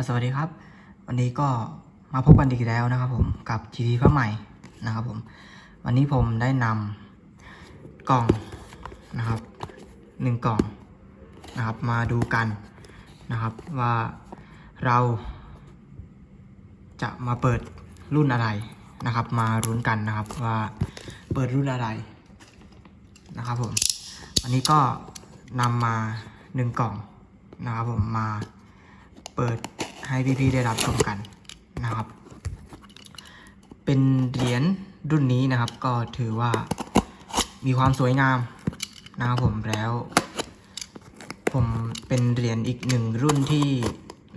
่สวัสดีครับ วันนี้ก็มาพบกันอีกแล้วนะครับผมกับ GT พระใหม่นะครับผม วันนี้ผมได้นำกล่องนะครับหนึ่งกล่องนะครับมาดูกันนะครับว่าเราจะมาเปิดรุ่นอะไรนะครับ มารุ้นกันนะครับว่าเปิดรุ่นอะไรนะครับผมวันนี้ก็นำมาหนึ่งกล่องนะครับผมมาเปิด ให้พี่ๆได้รับชมกันนะครับ เป็นเหรียญรุ่นนี้นะครับ ก็ถือว่ามีความสวยงามนะครับผมแล้ว ผมเป็นเหรียญอีกหนึ่งรุ่นที่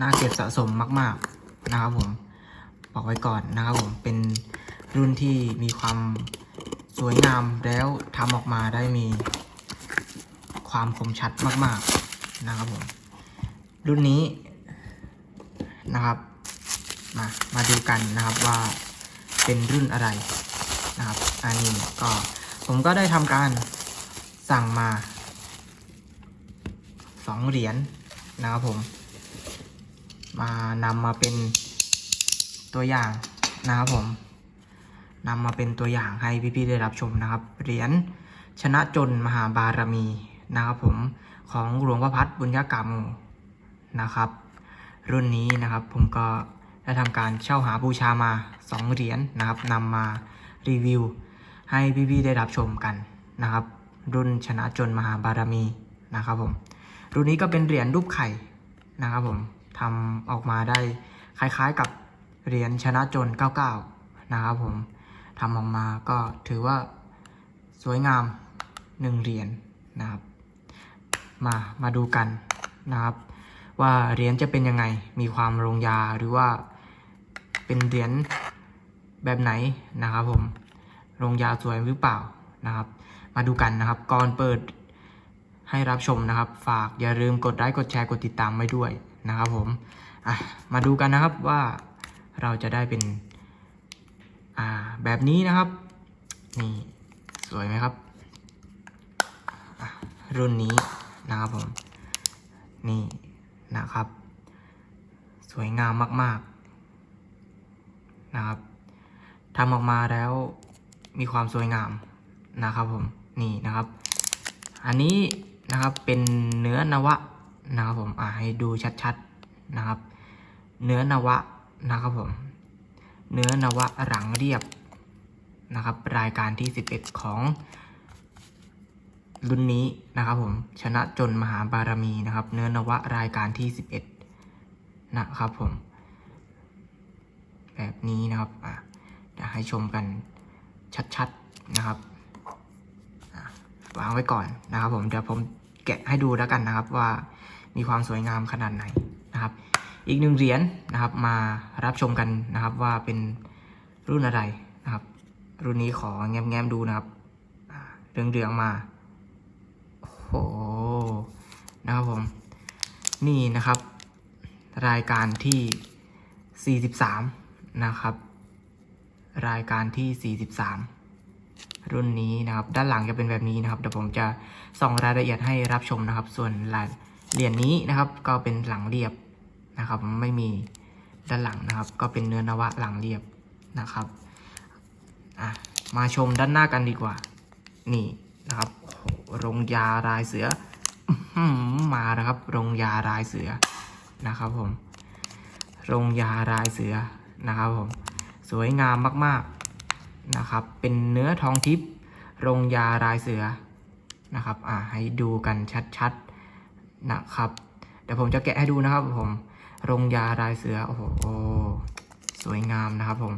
น่าเก็บสะสมมาก ๆนะครับผมบอกไว้ก่อนนะครับผมเป็นรุ่นที่มีความสวยงามแล้วทำออกมาได้มีความคมชัดมาก ๆนะครับผมรุ่นนี้ นะครับ มามาดูกันนะครับว่าเป็นรุ่นอะไรนะครับ อันนี้ก็ผมก็ได้ทำการสั่งมาสองเหรียญนะครับผม มานำมาเป็นตัวอย่างนะครับผมนำมาเป็นตัวอย่างให้พี่ๆได้รับชมนะครับ เหรียญชนะจนมหาบารมีนะครับผมของหลวงพ่อพัดบุญญากาโมนะครับ รุ่นนี้นะครับ ผมก็ได้ทำการเช่าหาบูชามา 2 เหรียญนะครับนำมารีวิว ให้พี่ๆได้รับชมกันนะครับ รุ่นชนะจนมหาบารมีนะครับผมรุ่นนี้ก็เป็นเหรียญรูปไข่นะครับผมทำออกมาได้คล้ายๆกับเหรียญชนะจน 99 นะครับผมทำออกมาก็ถือว่าสวยงามหนึ่งเหรียญนะครับ มามาดูกันนะครับ ว่าเหรียญจะเป็นยังไง มีความลงยาหรือว่าเป็นเหรียญแบบไหนนะครับผมลงยาสวยหรือเปล่านะครับ มาดูกันนะครับ ก่อนเปิดให้รับชมนะครับ ฝากอย่าลืมกดไลค์กดแชร์กดติดตามไว้ด้วยนะครับผมมาดูกันนะครับว่าเราจะได้เป็นแบบนี้นะครับ นี่สวยไหมครับ รุ่นนี้นะครับผม นี่ นะครับ สวยงามมากๆนะครับทำออกมาแล้วมีความสวยงามนะครับผมนี่นะครับ อันนี้นะครับเป็นเนื้อนวะนะครับผมอ่าให้ดูชัดๆนะครับ เนื้อนวะนะครับผม เนื้อนวะหลังเรียบนะครับ รายการที่ 11 ของ รุ่นนี้นะครับผมชนะจนมหาบารมีนะครับ เนื้อนวะรายการที่ 11 นะครับผม แบบนี้นะครับอะเดี๋ยวให้ชมกันชัดๆนะครับวางไว้ก่อนนะครับผมเดี๋ยวผมแกะให้ดูแล้วกันนะครับว่ามีความสวยงามขนาดไหนนะครับ อีกหนึ่งเหรียญนะครับมารับชมกันนะครับว่าเป็นรุ่นอะไรนะครับ รุ่นนี้ขอแง้มๆดูนะครับอ่าเรืองมา โอ้โหนะครับผม นี่นะครับ รายการที่ 43 นะครับ รายการที่ 43 รุ่นนี้นะครับ ด้านหลังจะเป็นแบบนี้นะครับเดี๋ยวผมจะส่องรายละเอียดให้รับชมนะครับ ส่วนรายเหรียญนี้นะครับ ก็เป็นหลังเรียบนะครับ ไม่มีด้านหลังนะครับ ก็เป็นเนื้อนวะหลังเรียบนะครับมาชมด้านหน้ากันดีกว่า นี่นะครับ รงยาลายเสืออื้อหือมานะครับ รงยาลายเสือนะครับผม รงยาลายเสือนะครับผม สวยงามมากๆนะครับ เป็นเนื้อทองทิพย์รงยาลายเสือนะครับ อ่าให้ดูกันชัดๆนะครับเดี๋ยวผมจะแกะให้ดูนะครับผม รงยาลายเสือโอ้โหสวยงามนะครับผม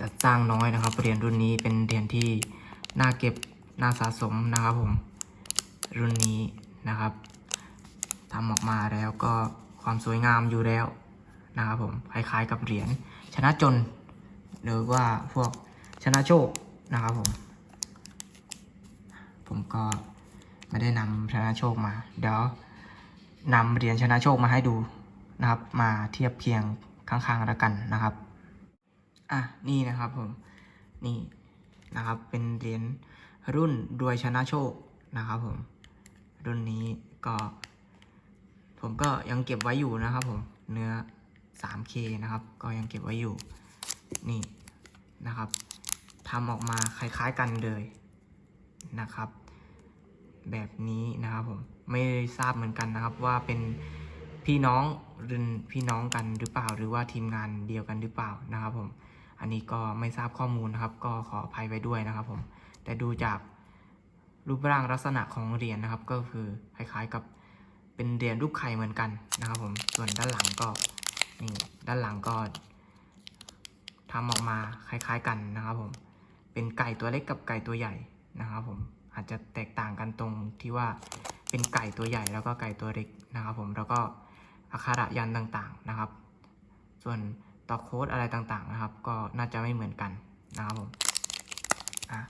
จัดสร้างน้อยนะครับเหรียญรุ่นนี้เป็นเหรียญที่น่าเก็บ น่าสะสมนะครับผม รุ่นนี้นะครับทำออกมาแล้วก็ความสวยงามอยู่แล้วนะครับผมคล้ายๆกับเหรียญชนะจน หรือว่าพวกชนะโชคนะครับผม ผมก็ไม่ได้นำชนะโชคมา เดี๋ยวนำเหรียญชนะโชคมาให้ดูนะครับ มาเทียบเคียงข้างๆแล้วกันนะครับ อะนี่นะครับผมนี่นะครับเป็นเหรียญ รุ่นรวยชนะโชคนะครับผม รุ่นนี้ก็ ผมก็ยังเก็บไว้อยู่นะครับผม เนื้อ 3K นะครับ ก็ยังเก็บไว้อยู่ นี่นะครับทำออกมาคล้ายๆกันเลยนะครับ แบบนี้นะครับผม ไม่ทราบเหมือนกันนะครับว่าเป็นพี่น้องหรือพี่น้องกันหรือเปล่า หรือว่าทีมงานเดียวกันหรือเปล่านะครับผม อันนี้ก็ไม่ทราบข้อมูลนะครับ ก็ขออภัยไว้ด้วยนะครับผม แต่ดูจากรูปร่างลักษณะของเหรียญนะครับ ก็คือคล้ายๆกับเป็นเหรียญรูปไข่เหมือนกันนะครับผมส่วนด้านหลังก็นี่ด้านหลังก็ทำออกมาคล้ายๆกันนะครับผมเป็นไก่ตัวเล็กกับไก่ตัวใหญ่นะครับผมอาจจะแตกต่างกันตรงที่ว่าเป็นไก่ตัวใหญ่แล้วก็ไก่ตัวเล็กนะครับผมแล้วก็อักขระยันต์ต่างๆนะครับ ส่วนต่อโค้ดอะไรต่างๆนะครับ ก็น่าจะไม่เหมือนกันนะครับผมอะ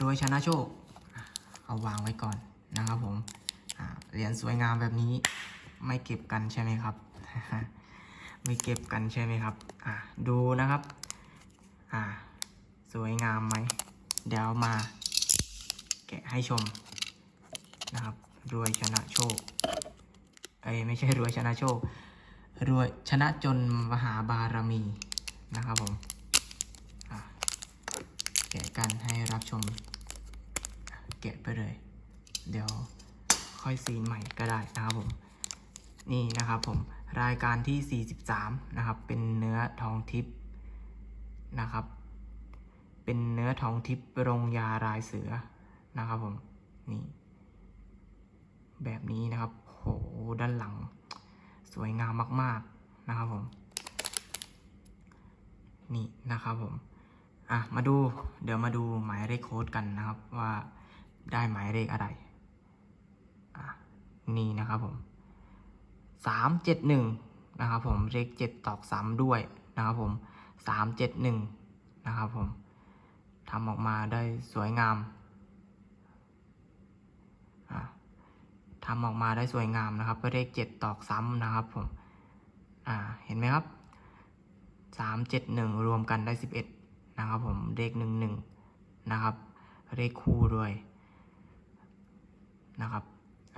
รวยชนะโชค เอาวางไว้ก่อนนะครับผมเหรียญสวยงามแบบนี้ไม่เก็บกันใช่ไหมครับ ไม่เก็บกันใช่ไหมครับดูนะครับสวยงามไหม เดี๋ยวมาแกะให้ชมนะครับ รวยชนะโชค เอ้ยไม่ใช่รวยชนะโชค รวยชนะจนมหาบารมีนะครับผม แกะกันให้รับชม แกะไปเลย เดี๋ยวค่อยซีนใหม่ก็ได้นะครับผม นี่นะครับผมรายการที่ 43 นะครับ เป็นเนื้อทองทิพย์นะครับ เป็นเนื้อทองทิพย์โรงยารายเสือนะครับผม นี่ แบบนี้นะครับ โห ด้านหลัง สวยงามมาก ๆ นะครับผม นี่นะครับผม อะมาดูเดี๋ยวมาดูหมายเลขโค้ดกันนะครับ ว่าได้หมายเลขอะไรอะนี่นะครับผมสามเจ็ดหนึ่งนะครับผมเลขเจ็ดตอกซ้ำด้วยนะครับผมสามเจ็ดหนึ่งนะครับผมทำออกมาได้สวยงามทำออกมาได้สวยงามนะครับเลขเจ็ดตอกซ้ำนะครับผมเห็นไหมครับสามเจ็ดหนึ่งรวมกันได้สิบเอ็ด นะครับผมเลขหนึ่งหนึ่งนะครับเลขคู่ด้วยนะครับ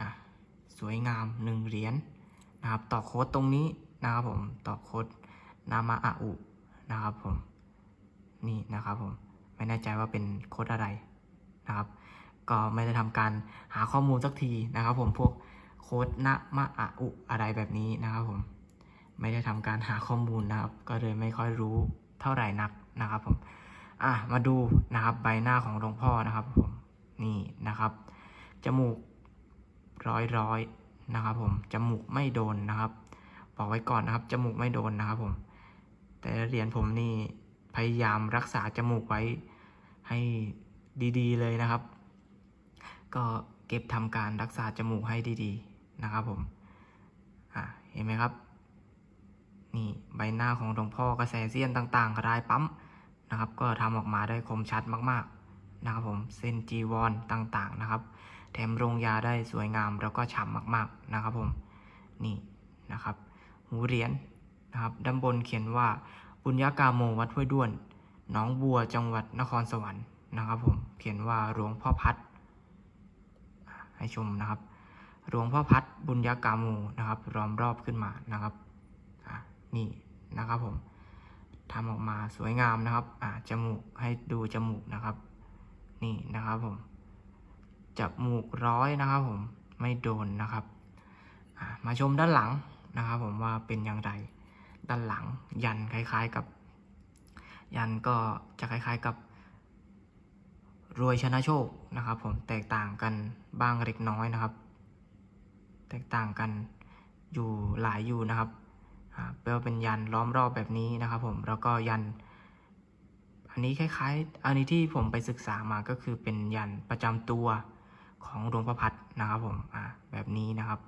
อะสวยงามหนึ่งเหรียญนะครับต่อโค้ดตรงนี้นะครับผมต่อโค้ดนามาอาอุนะครับผมนี่นะครับผมไม่แน่ใจว่าเป็นโค้ดอะไรนะครับ ก็ไม่ได้ทำการหาข้อมูลสักทีนะครับผมพวกโค้ดนะมะอะอุอะไรแบบนี้นะครับผมไม่ได้ทำการหาข้อมูลนะครับ ก็เลยไม่ค่อยรู้ เท่าไหร่นักนะครับผมอะมาดูนะครับใบหน้าของหลวงพ่อนะครับผมนี่นะครับ จมูกร้อยร้อยนะครับผมจมูกไม่โดนนะครับ บอกไว้ก่อนนะครับ จมูกไม่โดนนะครับผม แต่เหรียญผมนี่พยายามรักษาจมูกไว้ให้ดีๆเลยนะครับ ก็เก็บทำการรักษาจมูกให้ดีๆนะครับผมอะเห็นไหมครับ นี่ใบหน้าของหลวงพ่อกระแสเสี้ยนต่างๆรายปั๊มนะครับ ก็ทำออกมาได้คมชัดมากๆนะครับผมเส้นจีวรต่างๆนะครับ แถมโรงยาได้สวยงามแล้วก็ฉ่ำมากๆนะครับผมนี่นะครับหูเหรียญนะครับด้านบนเขียนว่าบุญญากาโมวัดห้วยด้วนหนองบัวจังหวัดนครสวรรค์นะครับผมเขียนว่าหลวงพ่อพัด ให้ชมนะครับหลวงพ่อพัดบุญญากาโมนะครับ ล้อมรอบขึ้นมานะครับ นี่นะครับผมทำออกมาสวยงามนะครับอ่าจมูกให้ดูจมูกนะครับ นี่นะครับผมจมูกร้อยนะครับผมไม่โดนนะครับมาชมด้านหลังนะครับ ผมว่าเป็นอย่างไรด้านหลังยันคล้าย ๆกับ ยันก็จะคล้าย ๆกับรวยชนะโชคนะครับ ผมแตกต่างกันบ้างเล็กน้อยนะครับ แตกต่างกันอยู่หลายอยู่นะครับ แปลว่าเป็นยันล้อมรอบแบบนี้นะครับผมแล้วก็ยัน อันนี้คล้ายๆ อันนี้ที่ผมไปศึกษามาก็คือเป็นยันประจำตัวของหลวงพ่อพัดนะครับผมอ่าแบบนี้นะครับ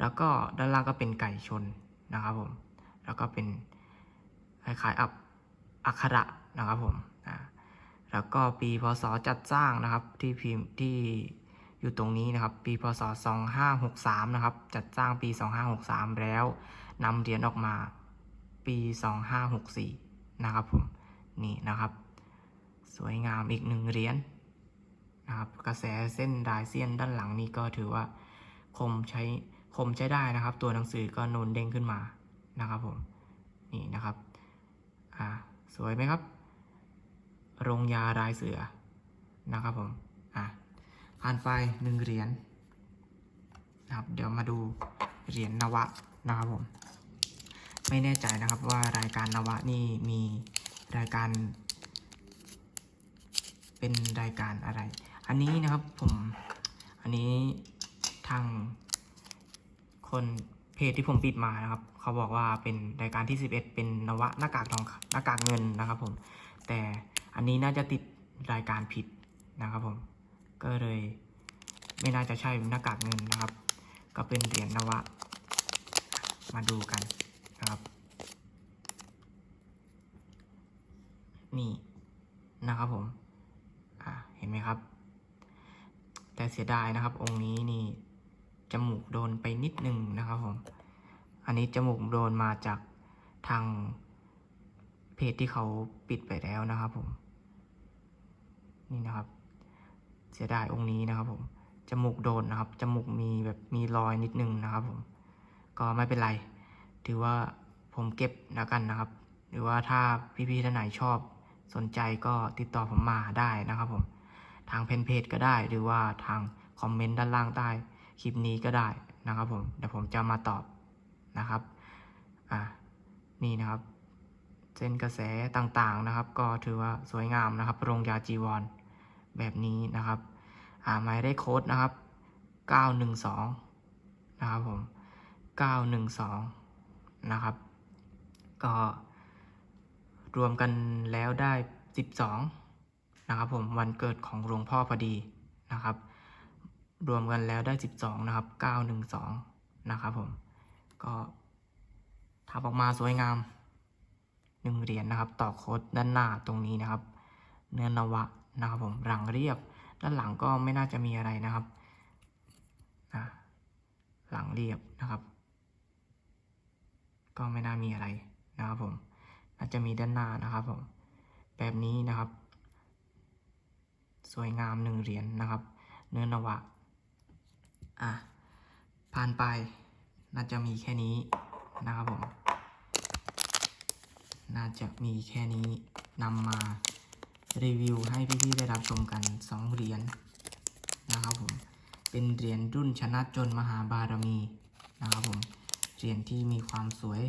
แล้วก็ด้านล่างก็เป็นไก่ชนนะครับผมแล้วก็เป็นคล้ายๆอับอักขระนะครับผมอ่าแล้วก็ปีพศจัดสร้างนะครับที่พิมพ์ที่อยู่ตรงนี้นะครับ ปีพศ 2563 นะครับ จัดสร้างปี 2563 แล้ว นำเหรียญออกมาปี 2564 นะครับผม นี่นะครับ สวยงามอีกหนึ่งเหรียญนะครับ กระแสเส้นดายเซียนด้านหลังนี้ก็ถือว่าคมใช้คมใช้ได้นะครับ ตัวหนังสือก็นูนเด้งขึ้นมานะครับผม นี่นะครับอ่าสวยไหมครับ โรงยารายเสือนะครับผม อะผ่านไปหนึ่งเหรียญนะครับ เดี๋ยวมาดูเหรียญนวะ นะครับผม ไม่แน่ใจนะครับว่ารายการนวะนี่มีรายการ เป็นรายการอะไร อันนี้นะครับผมอันนี้ทางคนเพจที่ผมปิดมานะครับ เขาบอกว่าเป็นรายการที่ 11 เป็นนวะหน้ากากทองหน้ากากเงินนะครับผม แต่อันนี้น่าจะติดรายการผิดนะครับผม ก็เลยไม่น่าจะใช่หน้ากากเงินนะครับ ก็เป็นเหรียญนวะ มาดูกันนะครับ นี่นะครับผม อ่าเห็นไหมครับ แต่เสียดายนะครับ องค์นี้นี่จมูกโดนไปนิดนึงนะครับผม อันนี้จมูกโดนมาจากทางเพจที่เขาปิดไปแล้วนะครับผม นี่นะครับ เสียดายองค์นี้นะครับผม จมูกโดนนะครับ จมูกมีแบบมีรอยนิดนึงนะครับผม ก็ไม่เป็นไร ถือว่าผมเก็บแล้วกันนะครับ หรือว่าถ้าพี่ๆท่านไหนชอบสนใจก็ติดต่อผมมาได้นะครับผม ทางเพนเพจก็ได้ หรือว่าทางคอมเมนต์ด้านล่างใต้คลิปนี้ก็ได้นะครับผม เดี๋ยวผมจะมาตอบนะครับ อะนี่นะครับ เส้นกระแสต่างๆนะครับ ก็ถือว่าสวยงามนะครับ โรงยาจีวรแบบนี้นะครับ อ่าหมายได้โค้ดนะครับ 912 นะครับผม 912 นะครับ ก็รวมกันแล้วได้ 12 นะครับผมวันเกิดของหลวงพ่อพอดีนะครับ รวมกันแล้วได้ 12 นะครับ 912 นะครับผม ก็ทำออกมาสวยงามหนึ่งเหรียญนะครับ ต่อโคดด้านหน้าตรงนี้นะครับ เนื้อนวะนะครับผมหลังเรียบ ด้านหลังก็ไม่น่าจะมีอะไรนะครับอะหลังเรียบนะครับ ก็ไม่น่ามีอะไรนะครับผมน่าจะมีด้านหน้านะครับผมแบบนี้นะครับ สวยงามหนึ่งเหรียญนะครับ เนื้อนวะอะผ่านไปน่าจะมีแค่นี้นะครับผมน่าจะมีแค่นี้นำมารีวิวให้พี่ๆได้รับชมกัน2เหรียญนะครับผมเป็นเหรียญรุ่นชนะจนมหาบารมีนะครับผม รียญที่มีความสวย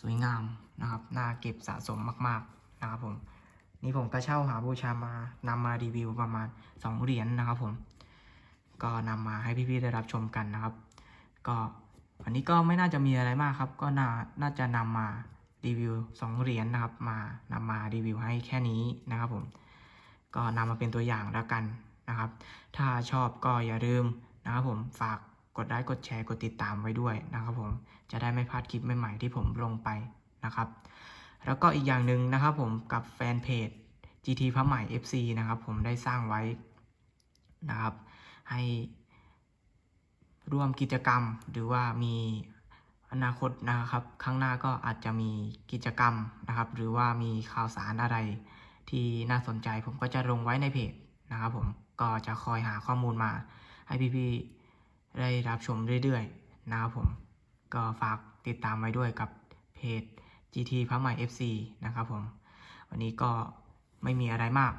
สวยงามนะครับ น่าเก็บสะสมมาก ๆนะครับผม นี่ผมก็เช่าหาบูชามานำมารีวิวประมาณ 2 เหรียญนะครับผม ก็นำมาให้พี่ๆได้รับชมกันนะครับ ก็วันนี้ก็ไม่น่าจะมีอะไรมากครับ ก็น่าน่าจะนำมารีวิว 2 เหรียญนะครับ มานำมารีวิวให้แค่นี้นะครับผม ก็นำมาเป็นตัวอย่างแล้วกันนะครับ ถ้าชอบก็อย่าลืมนะครับผมฝาก กดไลค์กดแชร์กดติดตามไว้ด้วยนะครับผมจะได้ไม่พลาดคลิปใหม่ๆที่ผมลงไปนะครับ แล้วก็อีกอย่างหนึ่งนะครับผมกับแฟนเพจ GT พระใหม่ FC นะครับผมได้สร้างไว้นะครับ ให้ร่วมกิจกรรมหรือว่ามีอนาคตนะครับ ข้างหน้าก็อาจจะมีกิจกรรมนะครับ หรือว่ามีข่าวสารอะไรที่น่าสนใจผมก็จะลงไว้ในเพจนะครับผมก็จะคอยหาข้อมูลมาให้พี่ๆ ได้รับชมเรื่อยๆนะครับผม ก็ฝากติดตามไว้ด้วยกับเพจ GT พระใหม่ FC นะครับผม วันนี้ก็ไม่มีอะไรมาก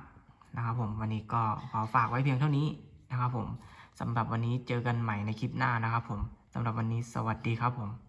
นะครับผม วันนี้ก็ขอฝากไว้เพียงเท่านี้นะครับผมสำหรับวันนี้เจอกันใหม่ในคลิปหน้านะครับผมสำหรับวันนี้สวัสดีครับผม